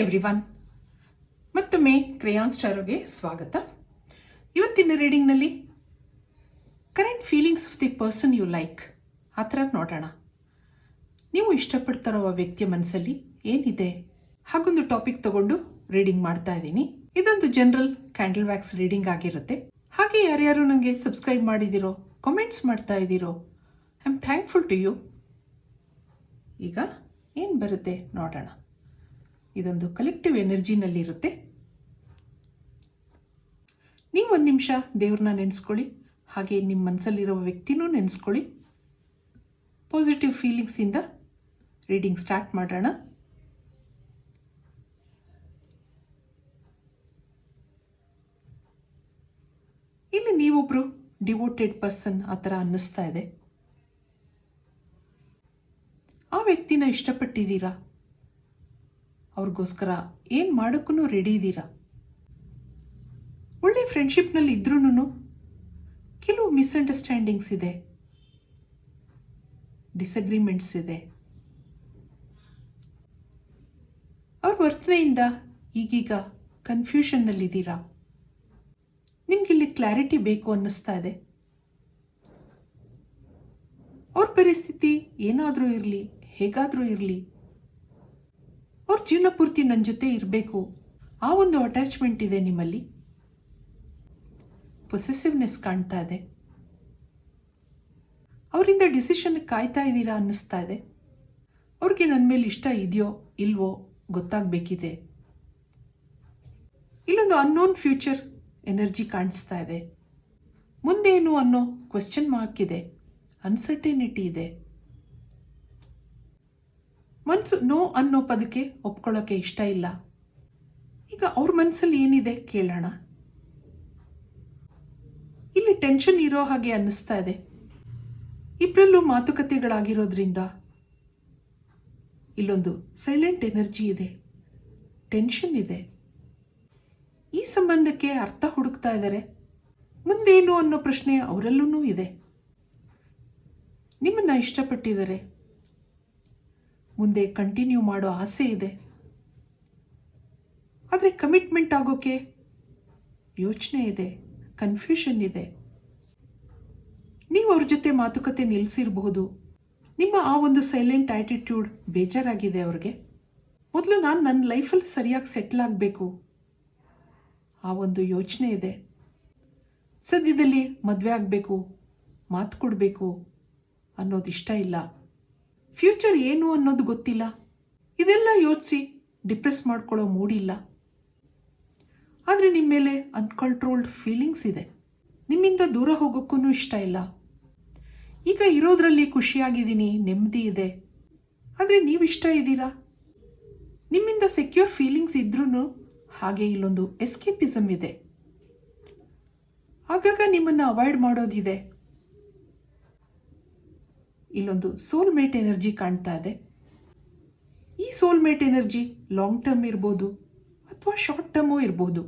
Everyone ಮತ್ತೊಮ್ಮೆ ಕ್ರೇಯಾನ್ ಸ್ಟಾರೋಗೆ ಸ್ವಾಗತ. ಇವತ್ತಿನ ರೀಡಿಂಗ್ನಲ್ಲಿ current feelings of the person you like ಆ ಥರ ನೋಡೋಣ. ನೀವು ಇಷ್ಟಪಡ್ತಾರೋ ವ್ಯಕ್ತಿಯ ಮನಸ್ಸಲ್ಲಿ ಏನಿದೆ? ಹಾಗೊಂದು ಟಾಪಿಕ್ ತಗೊಂಡು ರೀಡಿಂಗ್ ಮಾಡ್ತಾ ಇದ್ದೀನಿ. ಇದೊಂದು ಜನರಲ್ ಕ್ಯಾಂಡಲ್ ವ್ಯಾಕ್ಸ್ ರೀಡಿಂಗ್ ಆಗಿರುತ್ತೆ. ಹಾಗೆ ಯಾರ್ಯಾರು ನನಗೆ ಸಬ್ಸ್ಕ್ರೈಬ್ ಮಾಡಿದಿರೋ ಕಾಮೆಂಟ್ಸ್ ಮಾಡ್ತಾ ಇದ್ದೀರೋ I am thankful to you ಈಗ ಏನು ಬರುತ್ತೆ ನೋಡೋಣ. ಇದೊಂದು ಕಲೆಕ್ಟಿವ್ ಎನರ್ಜಿನಲ್ಲಿರುತ್ತೆ ನೀವು ಒಂದು ನಿಮಿಷ ದೇವ್ರನ್ನ ನೆನೆಸ್ಕೊಳ್ಳಿ, ಹಾಗೆ ನಿಮ್ಮ ಮನಸ್ಸಲ್ಲಿರೋ ವ್ಯಕ್ತಿನೂ ನೆನೆಸ್ಕೊಳ್ಳಿ. ಪಾಸಿಟಿವ್ ಫೀಲಿಂಗ್ಸಿಂದ ರೀಡಿಂಗ್ ಸ್ಟಾರ್ಟ್ ಮಾಡೋಣ. ಇಲ್ಲಿ ನೀವೊಬ್ರು ಡಿವೋಟೆಡ್ ಪರ್ಸನ್ ಆ ಥರ ಅನ್ನಿಸ್ತಾ ಇದೆ. ಆ ವ್ಯಕ್ತಿನ ಇಷ್ಟಪಟ್ಟಿದ್ದೀರಾ? ಅವ್ರಿಗೋಸ್ಕರ ಏನು ಮಾಡೋಕ್ಕೂ ರೆಡಿ ಇದ್ದೀರಾ ಒಳ್ಳೆ ಫ್ರೆಂಡ್ಶಿಪ್ನಲ್ಲಿ ಇದ್ರೂ ಕೆಲವು ಮಿಸ್ಅಂಡರ್ಸ್ಟ್ಯಾಂಡಿಂಗ್ಸ್ ಇದೆ ಡಿಸಗ್ರಿಮೆಂಟ್ಸ್ ಇದೆ. ಅವ್ರ ವರ್ತನೆಯಿಂದ ಈಗೀಗ ಕನ್ಫ್ಯೂಷನ್ನಲ್ಲಿದ್ದೀರಾ ನಿಮಗಿಲ್ಲಿ ಕ್ಲಾರಿಟಿ ಬೇಕು ಅನ್ನಿಸ್ತಾ ಇದೆ. ಅವ್ರ ಪರಿಸ್ಥಿತಿ ಏನಾದರೂ ಇರಲಿ, ಹೇಗಾದರೂ ಇರಲಿ ಅವ್ರ ಜೀವನ ಪೂರ್ತಿ ನನ್ನ ಜೊತೆ ಇರಬೇಕು. ಆ ಒಂದು ಅಟ್ಯಾಚ್ಮೆಂಟ್ ಇದೆ ನಿಮ್ಮಲ್ಲಿ. ಪೊಸೆಸಿವ್ನೆಸ್ ಕಾಣ್ತಾ ಇದೆ. ಅವರಿಂದ ಡಿಸಿಷನ್ ಕಾಯ್ತಾ ಇದ್ದೀರಾ ಅನ್ನಿಸ್ತಾ ಇದೆ. ಅವ್ರಿಗೆ ನನ್ನ ಮೇಲೆ ಇಷ್ಟ ಇದೆಯೋ, ಇಲ್ವೋ ಗೊತ್ತಾಗಬೇಕಿದೆ. ಇಲ್ಲೊಂದು ಅನ್ನೋನ್ ಫ್ಯೂಚರ್ ಎನರ್ಜಿ ಕಾಣಿಸ್ತಾ ಇದೆ. ಮುಂದೇನು ಅನ್ನೋ ಕ್ವೆಶ್ಚನ್ ಮಾರ್ಕ್ ಇದೆ. ಅನ್ಸರ್ಟೆನಿಟಿ ಇದೆ. ಮನ್ಸು ನೋ ಅನ್ನೋ ಪದಕ್ಕೆ ಒಪ್ಕೊಳ್ಳೋಕ್ಕೆ ಇಷ್ಟ ಇಲ್ಲ. ಈಗ ಅವ್ರ ಮನಸ್ಸಲ್ಲಿ ಏನಿದೆ ಕೇಳೋಣ. ಇಲ್ಲಿ ಟೆನ್ಷನ್ ಇರೋ ಹಾಗೆ ಅನ್ನಿಸ್ತಾ ಇದೆ. ಇಬ್ಬರಲ್ಲೂ ಮಾತುಕತೆಗಳಾಗಿರೋದ್ರಿಂದ ಇಲ್ಲೊಂದು ಸೈಲೆಂಟ್ ಎನರ್ಜಿ ಇದೆ. ಟೆನ್ಷನ್ ಇದೆ. ಈ ಸಂಬಂಧಕ್ಕೆ ಅರ್ಥ ಹುಡುಕ್ತಾ ಇದ್ದಾರೆ ಮುಂದೇನು ಅನ್ನೋ ಪ್ರಶ್ನೆ ಅವರಲ್ಲೂ ಇದೆ. ನಿಮ್ಮನ್ನು ಇಷ್ಟಪಟ್ಟಿದ್ದಾರೆ. ಮುಂದೆ ಕಂಟಿನ್ಯೂ ಮಾಡೋ ಆಸೆ ಇದೆ. ಆದರೆ ಕಮಿಟ್ಮೆಂಟ್ ಆಗೋಕೆ ಯೋಚನೆ ಇದೆ ಕನ್ಫ್ಯೂಷನ್ ಇದೆ. ನೀವು ಅವ್ರ ಜೊತೆ ಮಾತುಕತೆ ನಿಲ್ಲಿಸಿರಬಹುದು ನಿಮ್ಮ ಆ ಒಂದು ಸೈಲೆಂಟ್ ಆ್ಯಟಿಟ್ಯೂಡ್ ಬೇಜಾರಾಗಿದೆ ಅವ್ರಿಗೆ. ಮೊದಲು ನಾನು ನನ್ನ ಲೈಫಲ್ಲಿ ಸರಿಯಾಗಿ ಸೆಟ್ಲ್ ಆಗಬೇಕು. ಆ ಒಂದು ಯೋಚನೆ ಇದೆ. ಸದ್ಯದಲ್ಲಿ ಮದುವೆ ಆಗಬೇಕು, ಮಾತು ಕೊಡಬೇಕು ಅನ್ನೋದು ಇಷ್ಟ ಇಲ್ಲ. ಫ್ಯೂಚರ್ ಏನು ಅನ್ನೋದು ಗೊತ್ತಿಲ್ಲ. ಇದೆಲ್ಲ ಯೋಚಿಸಿ ಡಿಪ್ರೆಸ್ ಮಾಡ್ಕೊಳ್ಳೋ ಮೂಡಿಲ್ಲ. ಆದರೆ ನಿಮ್ಮ ಮೇಲೆ ಅನ್ಕಂಟ್ರೋಲ್ಡ್ ಫೀಲಿಂಗ್ಸ್ ಇದೆ. ನಿಮ್ಮಿಂದ ದೂರ ಹೋಗೋಕ್ಕೂ ಇಷ್ಟ ಇಲ್ಲ. ಈಗ ಇರೋದ್ರಲ್ಲಿ ಖುಷಿಯಾಗಿದ್ದೀನಿ, ನೆಮ್ಮದಿ ಇದೆ. ಆದರೆ ನೀವು ಇಷ್ಟ ಇದ್ದೀರಾ? ನಿಮ್ಮಿಂದ ಸೆಕ್ಯೂರ್ ಫೀಲಿಂಗ್ಸ್ ಇದ್ರೂ ಹಾಗೆ ಇಲ್ಲೊಂದು ಎಸ್ಕೇಪಿಸಮ್ ಇದೆ. ಆಗಾಗ ನಿಮ್ಮನ್ನು ಅವಾಯ್ಡ್ ಮಾಡೋದಿದೆ. ಇಲ್ಲೊಂದು ಸೋಲ್ಮೇಟ್ ಎನರ್ಜಿ ಕಾಣ್ತಾ ಇದೆ. ಈ ಸೋಲ್ಮೇಟ್ ಎನರ್ಜಿ ಲಾಂಗ್ ಟರ್ಮ್ ಇರ್ಬೋದು ಅಥವಾ ಶಾರ್ಟ್ ಟರ್ಮು ಇರ್ಬೋದು.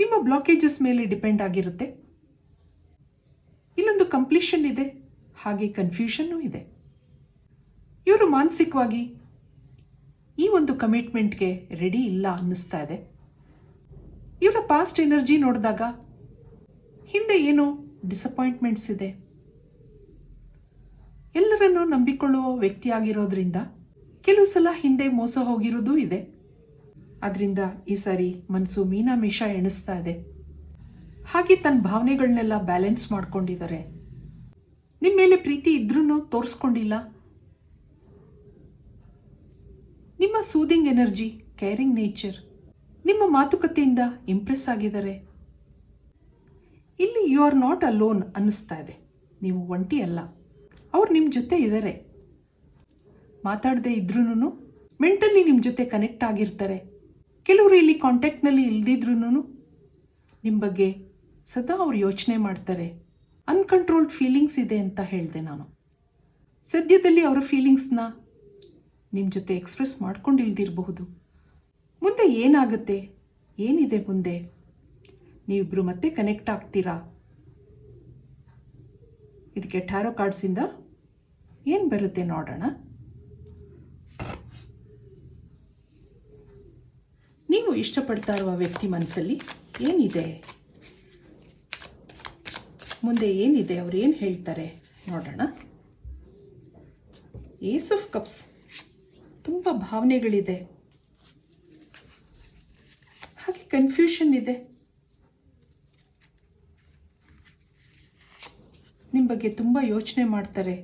ನಿಮ್ಮ ಬ್ಲಾಕೇಜಸ್ ಮೇಲೆ ಡಿಪೆಂಡ್ ಆಗಿರುತ್ತೆ. ಇಲ್ಲೊಂದು ಕಂಪ್ಲೀಷನ್ ಇದೆ, ಹಾಗೆ ಕನ್ಫ್ಯೂಷನ್ನೂ ಇದೆ. ಇವರು ಮಾನಸಿಕವಾಗಿ ಈ ಒಂದು ಕಮಿಟ್ಮೆಂಟ್ಗೆ ರೆಡಿ ಇಲ್ಲ ಅನ್ನಿಸ್ತಾ ಇದೆ. ಇವರ ಪಾಸ್ಟ್ ಎನರ್ಜಿ ನೋಡಿದಾಗ ಹಿಂದೆ ಏನು ಡಿಸಪಾಯಿಂಟ್ಮೆಂಟ್ಸ್ ಇದೆ? ಎಲ್ಲರನ್ನೂ ನಂಬಿಕೊಳ್ಳುವ ವ್ಯಕ್ತಿಯಾಗಿರೋದ್ರಿಂದ ಕೆಲವು ಸಲ ಹಿಂದೆ ಮೋಸ ಹೋಗಿರೋದೂ ಇದೆ. ಅದರಿಂದ ಈ ಸಾರಿ ಮನಸ್ಸು ಮೀನಾಮೇಷ ಎಣಿಸ್ತಾ ಇದೆ. ಹಾಗೆ ತನ್ನ ಭಾವನೆಗಳನ್ನೆಲ್ಲ ಬ್ಯಾಲೆನ್ಸ್ ಮಾಡ್ಕೊಂಡಿದ್ದಾರೆ. ನಿಮ್ಮ ಮೇಲೆ ಪ್ರೀತಿ ಇದ್ರೂ ತೋರಿಸ್ಕೊಂಡಿಲ್ಲ. ನಿಮ್ಮ ಸೂದಿಂಗ್ ಎನರ್ಜಿ ಕೇರಿಂಗ್ ನೇಚರ್ ನಿಮ್ಮ ಮಾತುಕತೆಯಿಂದ ಇಂಪ್ರೆಸ್ ಆಗಿದ್ದಾರೆ. ಇಲ್ಲಿ you are not alone ಅನ್ನಿಸ್ತಾ ಇದೆ. ನೀವು ಒಂಟಿ ಅಲ್ಲ. ಅವ್ರು ನಿಮ್ಮ ಜೊತೆ ಇದ್ದಾರೆ ಮಾತಾಡದೆ ಇದ್ರೂ ಮೆಂಟಲಿ ನಿಮ್ಮ ಜೊತೆ ಕನೆಕ್ಟ್ ಆಗಿರ್ತಾರೆ. ಕೆಲವರು ಇಲ್ಲಿ ಕಾಂಟ್ಯಾಕ್ಟ್ನಲ್ಲಿ ಇಲ್ದಿದ್ರೂ ನಿಮ್ಮ ಬಗ್ಗೆ ಸದಾ ಅವ್ರು ಯೋಚನೆ ಮಾಡ್ತಾರೆ. ಅನ್ಕಂಟ್ರೋಲ್ಡ್ ಫೀಲಿಂಗ್ಸ್ ಇದೆ ಅಂತ ಹೇಳಿದೆ ನಾನು. ಸದ್ಯದಲ್ಲಿ ಅವರ ಫೀಲಿಂಗ್ಸ್ನ ನಿಮ್ಮ ಜೊತೆ ಎಕ್ಸ್ಪ್ರೆಸ್ ಮಾಡ್ಕೊಂಡಿಲ್ದಿರಬಹುದು. ಮುಂದೆ ಏನಾಗುತ್ತೆ? ಏನಿದೆ ಮುಂದೆ? ನೀವಿಬ್ಬರು ಮತ್ತೆ ಕನೆಕ್ಟ್ ಆಗ್ತೀರಾ? ಇದಕ್ಕೆ ಟ್ಯಾರೋ ಕಾರ್ಡ್ಸಿಂದ ಏನು ಬರುತ್ತೆ ನೋಡೋಣ. ನೀವು ಇಷ್ಟಪಡ್ತಾ ಇರುವ ವ್ಯಕ್ತಿ ಮನಸ್ಸಲ್ಲಿ ಏನಿದೆ? ಮುಂದೆ ಏನಿದೆ ಅವ್ರು ಏನು ಹೇಳ್ತಾರೆ ನೋಡೋಣ. Ace of cups. ತುಂಬ ಭಾವನೆಗಳಿದೆ. ಹಾಗೆ ಕನ್ಫ್ಯೂಷನ್ ಇದೆ. ನಿಮ್ಮ ಬಗ್ಗೆ ತುಂಬ ಯೋಚನೆ ಮಾಡ್ತಾರೆ.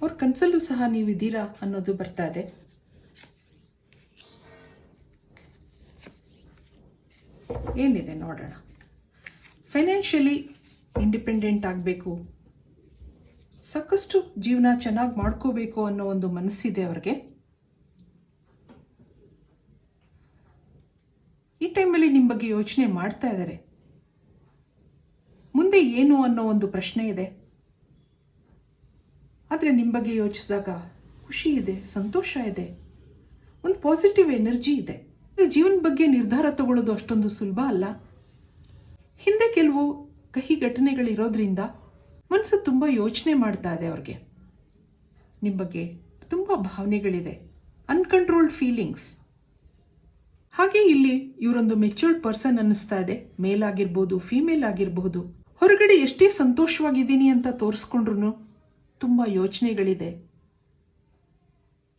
ಅವ್ರ ಕನಸಲ್ಲೂ ಸಹ ನೀವಿದ್ದೀರಾ ಅನ್ನೋದು ಬರ್ತಾ ಇದೆ. ಏನಿದೆ ನೋಡೋಣ. ಫೈನಾನ್ಷಿಯಲಿ ಇಂಡಿಪೆಂಡೆಂಟ್ ಆಗಬೇಕು. ಸಾಕಷ್ಟು ಜೀವನ ಚೆನ್ನಾಗಿ ಮಾಡ್ಕೋಬೇಕು ಅನ್ನೋ ಒಂದು ಮನಸ್ಸಿದೆ ಅವ್ರಿಗೆ. ಈ ಟೈಮಲ್ಲಿ ನಿಮ್ಮ ಬಗ್ಗೆ ಯೋಚನೆ ಮಾಡ್ತಾ ಇದ್ದಾರೆ ಮುಂದೆ ಏನು ಅನ್ನೋ ಒಂದು ಪ್ರಶ್ನೆ ಇದೆ. ಆದರೆ ನಿಮ್ಮ ಬಗ್ಗೆ ಯೋಚಿಸಿದಾಗ ಖುಷಿ ಇದೆ, ಸಂತೋಷ ಇದೆ, ಒಂದು ಪಾಸಿಟಿವ್ ಎನರ್ಜಿ ಇದೆ. ಜೀವನ ಬಗ್ಗೆ ನಿರ್ಧಾರ ತಗೊಳ್ಳೋದು ಅಷ್ಟೊಂದು ಸುಲಭ ಅಲ್ಲ. ಹಿಂದೆ ಕೆಲವು ಕಹಿ ಘಟನೆಗಳಿರೋದ್ರಿಂದ ಮನಸ್ಸು ತುಂಬ ಯೋಚನೆ ಮಾಡ್ತಾ ಇದೆ ಅವ್ರಿಗೆ. ನಿಮ್ಮ ಬಗ್ಗೆ ತುಂಬ ಭಾವನೆಗಳಿದೆ ಅನ್ಕಂಟ್ರೋಲ್ಡ್ ಫೀಲಿಂಗ್ಸ್ ಹಾಗೆ ಇಲ್ಲಿ ಇವರೊಂದು ಮೆಚ್ಯೂರ್ಡ್ ಪರ್ಸನ್ ಅನ್ನಿಸ್ತಾ ಇದೆ ಮೇಲ್ ಆಗಿರ್ಬೋದು ಫೀಮೇಲ್ ಆಗಿರಬಹುದು ಹೊರಗಡೆ ಎಷ್ಟೇ ಸಂತೋಷವಾಗಿದ್ದೀನಿ ಅಂತ ತೋರಿಸ್ಕೊಂಡ್ರು ತುಂಬ ಯೋಚನೆಗಳಿದೆ.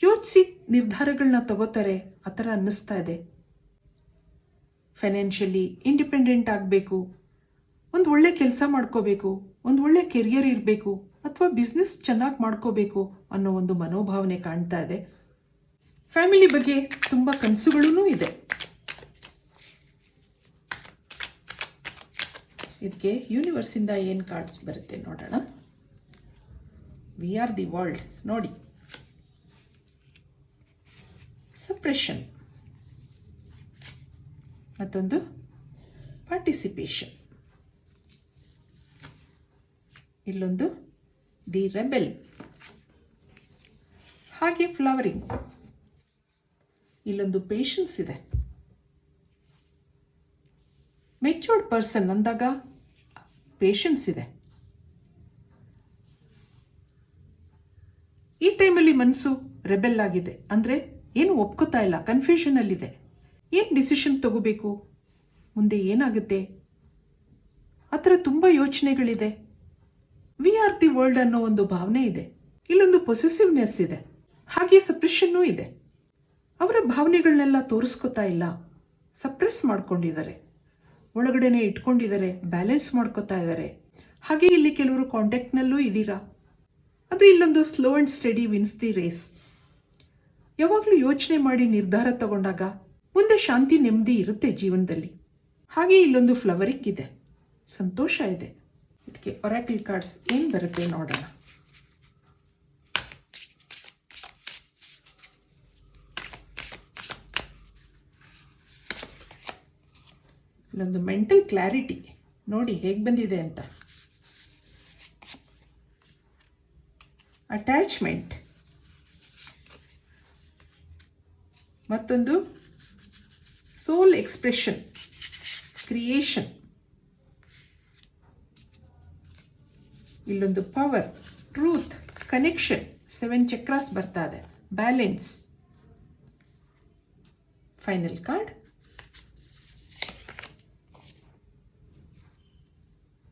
ಯೋಚಿಸಿ ನಿರ್ಧಾರಗಳನ್ನ ತಗೋತಾರೆ, ಆ ಥರ ಅನ್ನಿಸ್ತಾ ಇದೆ. ಫೈನಾನ್ಷಿಯಲಿ ಇಂಡಿಪೆಂಡೆಂಟ್ ಆಗಬೇಕು, ಒಂದು ಒಳ್ಳೆ ಕೆಲಸ ಮಾಡ್ಕೋಬೇಕು, ಒಂದು ಒಳ್ಳೆ ಕೆರಿಯರ್ ಇರಬೇಕು, ಅಥವಾ ಬಿಸ್ನೆಸ್ ಚೆನ್ನಾಗಿ ಮಾಡ್ಕೋಬೇಕು ಅನ್ನೋ ಒಂದು ಮನೋಭಾವನೆ ಕಾಣ್ತಾ ಇದೆ. ಫ್ಯಾಮಿಲಿ ಬಗ್ಗೆ ತುಂಬ ಕನಸುಗಳೂ ಇದೆ. ಇದಕ್ಕೆ ಯೂನಿವರ್ಸಿಂದ ಏನು ಕಾರ್ಡ್ಸ್ ಬರುತ್ತೆ ನೋಡೋಣ. ವಿ ಆರ್ ದಿ ವರ್ಲ್ಡ್ ನೋಡಿ. ಸಪ್ರೆಷನ್ ಮತ್ತೊಂದು ಪಾರ್ಟಿಸಿಪೇಷನ್ ಇಲ್ಲೊಂದು ದಿ ರೆಬೆಲ್ ಹಾಗೆ ಫ್ಲವರಿಂಗ್ ಇಲ್ಲೊಂದು ಪೇಷನ್ಸ್ ಇದೆ. ಮೆಚೂರ್ಡ್ ಪರ್ಸನ್ ಅಂದಾಗ ಪೇಷನ್ಸ್ ಇದೆ. ಈ ಟೈಮಲ್ಲಿ ಮನಸ್ಸು ರೆಬೆಲ್ ಆಗಿದೆ. ಅಂದರೆ ಏನು ಒಪ್ಕೋತಾ ಇಲ್ಲ ಕನ್ಫ್ಯೂಷನಲ್ಲಿದೆ ಏನು ಡಿಸಿಷನ್ ತಗೋಬೇಕು? ಮುಂದೆ ಏನಾಗುತ್ತೆ? ಆ ಥರ ತುಂಬ ಯೋಚನೆಗಳಿದೆ. ವಿ ಆರ್ ದಿ ವರ್ಲ್ಡ್ ಅನ್ನೋ ಒಂದು ಭಾವನೆ ಇದೆ. ಇಲ್ಲೊಂದು ಪೊಸೆಸಿವ್ನೆಸ್ ಇದೆ. ಹಾಗೆ ಸಪ್ರೆಷನ್ನೂ ಇದೆ. ಅವರ ಭಾವನೆಗಳನ್ನೆಲ್ಲ ತೋರಿಸ್ಕೊತಾ ಇಲ್ಲ. ಸಪ್ರೆಸ್ ಮಾಡ್ಕೊಂಡಿದ್ದಾರೆ. ಒಳಗಡೆನೆ ಇಟ್ಕೊಂಡಿದ್ದಾರೆ ಬ್ಯಾಲೆನ್ಸ್ ಮಾಡ್ಕೋತಾ ಇದ್ದಾರೆ. ಹಾಗೆ ಇಲ್ಲಿ ಕೆಲವರು ಕಾಂಟ್ಯಾಕ್ಟ್ನಲ್ಲೂ ಇದ್ದೀರಾ ಅದು ಇಲ್ಲೊಂದು slow and steady wins the race ಯಾವಾಗಲೂ ಯೋಚನೆ ಮಾಡಿ ನಿರ್ಧಾರ ತಗೊಂಡಾಗ ಮುಂದೆ ಶಾಂತಿ, ನೆಮ್ಮದಿ ಇರುತ್ತೆ ಜೀವನದಲ್ಲಿ. ಹಾಗೆ ಇಲ್ಲೊಂದು ಫ್ಲವರಿಕ್ ಇದೆ. ಸಂತೋಷ ಇದೆ. ಇದಕ್ಕೆ ಒರಾಕಲ್ ಕಾರ್ಡ್ಸ್ ಏನು ಬರುತ್ತೆ ನೋಡೋಣ. ಇಲ್ಲೊಂದು ಮೆಂಟಲ್ ಕ್ಲಾರಿಟಿ ನೋಡಿ ಹೇಗೆ ಬಂದಿದೆ ಅಂತ. ಅಟ್ಯಾಚ್ಮೆಂಟ್ ಮತ್ತೊಂದು ಸೋಲ್ ಎಕ್ಸ್ಪ್ರೆಷನ್ ಕ್ರಿಯೇಷನ್ ಇಲ್ಲೊಂದು power truth connection seven chakras ಬರ್ತಾ ಇದೆ. Balance final card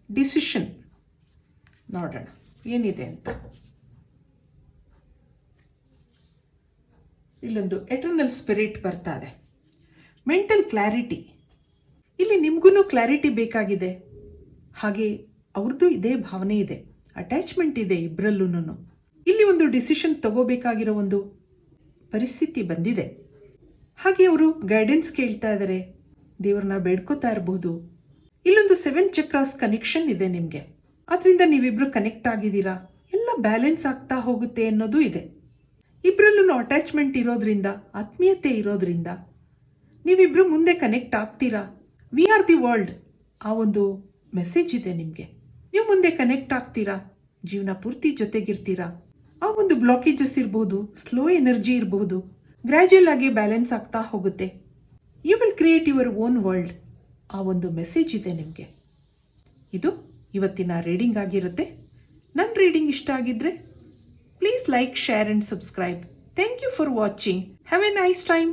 decision. ನೋಡೋಣ, ಏನಿದೆ ಅಂತ. ಇಲ್ಲೊಂದು ಎಟರ್ನಲ್ ಸ್ಪಿರಿಟ್ ಬರ್ತಾ ಇದೆ. ಮೆಂಟಲ್ ಕ್ಲಾರಿಟಿ ಇಲ್ಲಿ ನಿಮಗೂ ಕ್ಲಾರಿಟಿ ಬೇಕಾಗಿದೆ. ಹಾಗೆ ಅವ್ರದ್ದು ಇದೇ ಭಾವನೆ ಇದೆ. ಅಟ್ಯಾಚ್ಮೆಂಟ್ ಇದೆ ಇಬ್ಬರಲ್ಲೂ ಇಲ್ಲಿ ಒಂದು ಡಿಸಿಷನ್ ತಗೋಬೇಕಾಗಿರೋ ಒಂದು ಪರಿಸ್ಥಿತಿ ಬಂದಿದೆ. ಹಾಗೆ ಅವರು ಗೈಡೆನ್ಸ್ ಕೇಳ್ತಾ ಇದ್ದಾರೆ ದೇವ್ರನ್ನ ಬೇಡ್ಕೋತಾ ಇರಬಹುದು ಇಲ್ಲೊಂದು ಸೆವೆನ್ ಚಕ್ರಾಸ್ ಕನೆಕ್ಷನ್ ಇದೆ ನಿಮಗೆ. ಅದರಿಂದ ನೀವಿಬ್ರು ಕನೆಕ್ಟ್ ಆಗಿದ್ದೀರಾ? ಎಲ್ಲ ಬ್ಯಾಲೆನ್ಸ್ ಆಗ್ತಾ ಹೋಗುತ್ತೆ ಅನ್ನೋದು ಇದೆ. ಇಬ್ಬರಲ್ಲೂ ಅಟ್ಯಾಚ್ಮೆಂಟ್ ಇರೋದ್ರಿಂದ, ಆತ್ಮೀಯತೆ ಇರೋದ್ರಿಂದ ನೀವಿಬ್ರು ಮುಂದೆ ಕನೆಕ್ಟ್ ಆಗ್ತೀರಾ? ವಿ ಆರ್ ದಿ ವರ್ಲ್ಡ್ ಆ ಒಂದು ಮೆಸೇಜ್ ಇದೆ ನಿಮಗೆ. ನೀವು ಮುಂದೆ ಕನೆಕ್ಟ್ ಆಗ್ತೀರಾ? ಜೀವನ ಪೂರ್ತಿ ಜೊತೆಗಿರ್ತೀರಾ? ಆ ಒಂದು ಬ್ಲಾಕೇಜಸ್ ಇರ್ಬೋದು ಸ್ಲೋ ಎನರ್ಜಿ ಇರಬಹುದು ಗ್ರ್ಯಾಜುಯಲ್ ಆಗಿ ಬ್ಯಾಲೆನ್ಸ್ ಆಗ್ತಾ ಹೋಗುತ್ತೆ. You will create your own world ಆ ಒಂದು ಮೆಸೇಜ್ ಇದೆ ನಿಮಗೆ. ಇದು ಇವತ್ತಿನ ರೀಡಿಂಗ್ ಆಗಿರುತ್ತೆ. ನನ್ನ ರೀಡಿಂಗ್ ಇಷ್ಟ ಆಗಿದ್ದರೆ please like share and subscribe thank you for watching have a nice time